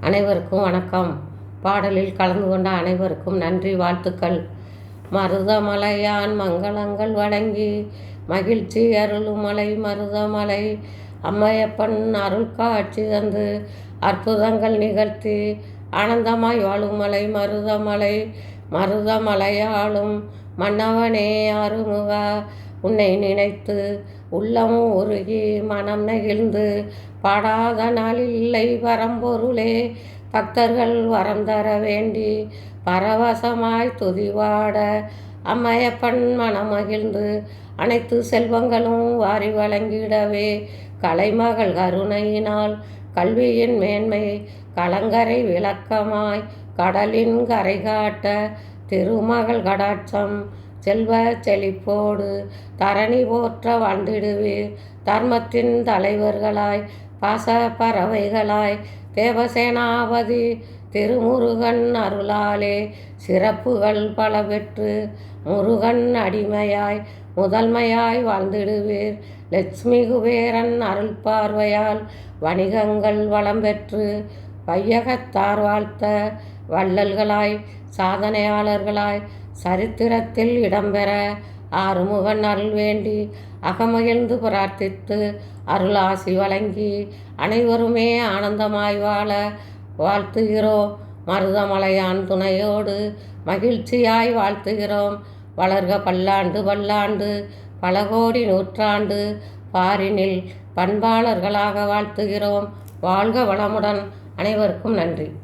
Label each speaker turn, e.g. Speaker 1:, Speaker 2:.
Speaker 1: அனைவருக்கும் வணக்கம். பாடலில் கலந்து கொண்ட அனைவருக்கும் நன்றி வாழ்த்துக்கள். மருதமலையான் மங்களங்கள் வழங்கி மகிழ்ச்சி அருளுமலை மருதமலை. அம்மையப்பன் அருள் காட்சி தந்து அற்புதங்கள் நிகழ்த்தி ஆனந்தமாய் வாழுமலை மருதமலை. மருதமலையாளும் மன்னவனே அருமுக உன்னை நினைத்து உள்ளமும் உருகி மனம் நெகிழ்ந்து பாடாத நாள் இல்லை வரம்பொருளே பக்தர்கள் வரம் தர வேண்டி பரவசமாய் துதிவாட அம்மையப்பன் மனம் மகிழ்ந்து அனைத்து செல்வங்களும் வாரி வழங்கிடவே கலைமகள் கருணையினால் கல்வியின் மேன்மை கலங்கரை விளக்கமாய் கடலின் கரை காட்ட திருமகள் கடாட்சம் செல்வ செழிப்போடு தரணி போற்ற வாழ்ந்திடுவீர் தர்மத்தின் தலைவர்களாய் பாச பறவைகளாய் தேவசேனாபதி திருமுருகன் அருளாலே சிறப்புகள் பல பெற்று முருகன் அடிமையாய் முதன்மையாய் வாழ்ந்திடுவீர். லட்சுமி குபேரன் அருள் பார்வையால் வணிகங்கள் வளம் பெற்று வையகத்தார் வாழ்த்த வள்ளல்களாய் சாதனையாளர்களாய் சரித்திரத்தில் இடம்பெற ஆறுமுகன் அருள் வேண்டி அகமகிழ்ந்து பிரார்த்தித்து அருளாசி வழங்கி அனைவருமே ஆனந்தமாய் வாழ வாழ்த்துகிறோம் மருதமலையான் துணையோடு மகிழ்ச்சியாய் வாழ்த்துகிறோம். வளர்க பல்லாண்டு பல்லாண்டு பல கோடி நூற்றாண்டு பாரினில் பண்பாளர்களாக வாழ்த்துகிறோம். வாழ்க வளமுடன் அனைவருக்கும் நன்றி.